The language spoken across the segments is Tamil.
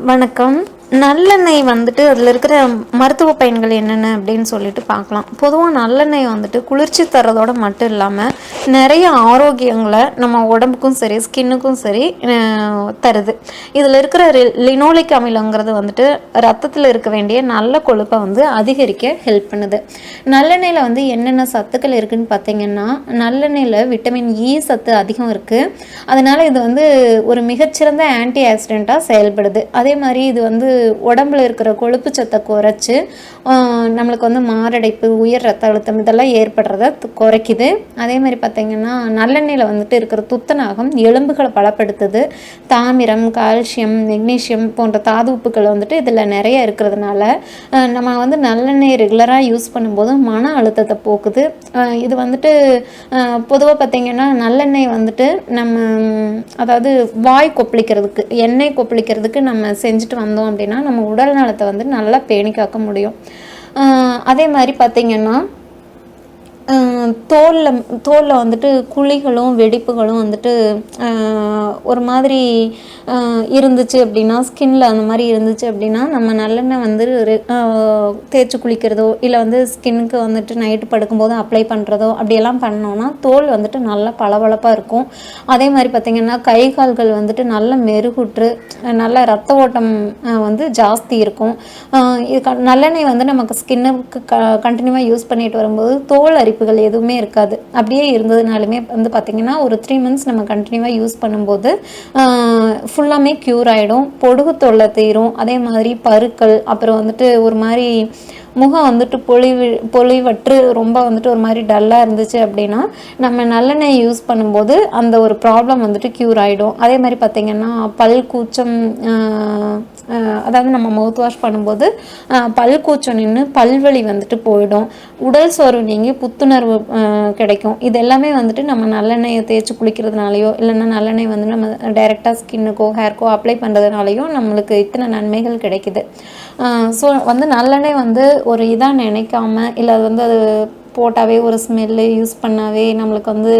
வணக்கம். நல்லெண்ணெய் வந்துட்டு அதில் இருக்கிற மருத்துவ பயன்கள் என்னென்ன அப்படின்னு சொல்லிட்டு பார்க்கலாம். பொதுவாக நல்லெண்ணெய் வந்துட்டு குளிர்ச்சி தர்றதோட மட்டும் இல்லாமல் நிறைய ஆரோக்கியங்களை நம்ம உடம்புக்கும் சரி ஸ்கின்னுக்கும் சரி தருது. இதில் இருக்கிற லினோலிக் அமிலங்கிறது வந்துட்டு ரத்தத்தில் இருக்க வேண்டிய நல்ல கொழுப்பை வந்து அதிகரிக்க ஹெல்ப் பண்ணுது. நல்லெண்ணெயில் வந்து என்னென்ன சத்துக்கள் இருக்குன்னு பார்த்தீங்கன்னா நல்லெண்ணெயில் விட்டமின் இ e சத்து அதிகம் இருக்குது அதனால் இது வந்து ஒரு மிகச்சிறந்த ஆன்டி ஆக்சிடெண்ட்டாக செயல்படுது. அதே மாதிரி இது வந்து உடம்புல இருக்கிற கொழுப்பு சத்தை குறைச்சி நம்மளுக்கு வந்து மாரடைப்பு உயர் ரத்த அழுத்தம் இதெல்லாம் ஏற்படுறத குறைக்குது. அதே மாதிரி பார்த்திங்கன்னா நல்லெண்ணெயில் வந்துட்டு இருக்கிற துத்தநாகம் எலும்புகளை பலப்படுத்துது. தாமிரம் கால்சியம் மெக்னீஷியம் போன்ற தாது உப்புகள் வந்துட்டு இதில் நிறைய இருக்கிறதுனால நம்ம வந்து நல்லெண்ணெய் ரெகுலராக யூஸ் பண்ணும்போது மன அழுத்தத்தை போக்குது. இது வந்துட்டு பொதுவாக பார்த்திங்கன்னா நல்லெண்ணெய் வந்துட்டு நம்ம அதாவது வாய் கொப்பளிக்கிறதுக்கு எண்ணெய் கொப்பளிக்கிறதுக்கு நம்ம செஞ்சுட்டு வந்தோம் அப்படின்னா நம்ம உடல் நலத்தை வந்து நல்லா பேணி காக்க முடியும். ஆஹ், அதே மாதிரி பார்த்தீங்கன்னா தோலில் தோலில் வந்துட்டு குழிகளும் வெடிப்புகளும் வந்துட்டு ஒரு மாதிரி இருந்துச்சு அப்படின்னா ஸ்கின்ல அந்த மாதிரி இருந்துச்சு அப்படின்னா நம்ம நல்லெண்ணெய் வந்து தேய்ச்சி குளிக்கிறதோ இல்லை வந்து ஸ்கின்னுக்கு வந்துட்டு நைட்டு படுக்கும்போது அப்ளை பண்ணுறதோ அப்படியெல்லாம் பண்ணோன்னா தோல் வந்துட்டு நல்லா பளபளப்பாக இருக்கும். அதே மாதிரி பார்த்திங்கன்னா கை கால்கள் வந்துட்டு நல்ல மெருகுற்று நல்ல ரத்த ஓட்டம் வந்து ஜாஸ்தி இருக்கும். இது க- நல்லெண்ணெய் வந்து நமக்கு ஸ்கின்னுக்கு க கண்டினியூவாக யூஸ் பண்ணிட்டு வரும்போது தோல் அரிப்புகள் எது எதுவுமே இருக்காது. அப்படியே இருந்ததுனாலுமே வந்து பார்த்திங்கன்னா ஒரு த்ரீ மந்த்ஸ் நம்ம கண்டினியூவாக யூஸ் பண்ணும்போது ஃபுல்லாமே க்யூர் ஆகிடும் பொடுகு தொல்லை தீரும். அதே மாதிரி பருக்கள் அப்புறம் வந்துட்டு ஒரு மாதிரி முகம் வந்துட்டு பொலிவு பொலிவற்று ரொம்ப வந்துட்டு ஒரு மாதிரி டல்லாக இருந்துச்சு அப்படின்னா நம்ம நல்லெண்ணெய் யூஸ் பண்ணும்போது அந்த ஒரு ப்ராப்ளம் வந்துட்டு க்யூர் ஆகிடும் அதே மாதிரி பார்த்திங்கன்னா பல் கூச்சம் அதாவது நம்ம மவுத் வாஷ் பண்ணும்போது பல் கூச்சம் நின்று பல்வலி வந்துட்டு போயிடும். உடல் சோர்வு நீங்கி புத்துணர்வு கிடைக்கும். இது எல்லாமே வந்துட்டு நம்ம நல்லெண்ணெயை தேய்ச்சி குளிக்கிறதுனாலையோ இல்லைன்னா நல்லெண்ணெய் வந்து நம்ம டைரெக்டாக ஸ்கின்னுக்கோ ஹேர்க்கோ அப்ளை பண்ணுறதுனாலையும் நம்மளுக்கு இத்தனை நன்மைகள் கிடைக்குது. ஸோ வந்து நல்லெண்ணெய் வந்து ஒரு இதாக நினைக்காம இல்லை அது வந்து அது போட்டாவே ஒரு ஸ்மெல்லு யூஸ் பண்ணாவே நம்மளுக்கு வந்து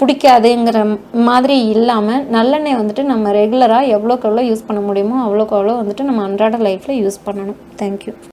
பிடிக்காதுங்கிற மாதிரி இல்லாமல் நல்லெண்ணெய் வந்துட்டு நம்ம ரெகுலராக எவ்வளோக்கு எவ்வளோ யூஸ் பண்ண முடியுமோ அவ்வளோக்கு அவ்வளோ வந்துட்டு நம்ம அன்றாட லைஃப்பில் யூஸ் பண்ணணும். தேங்க்யூ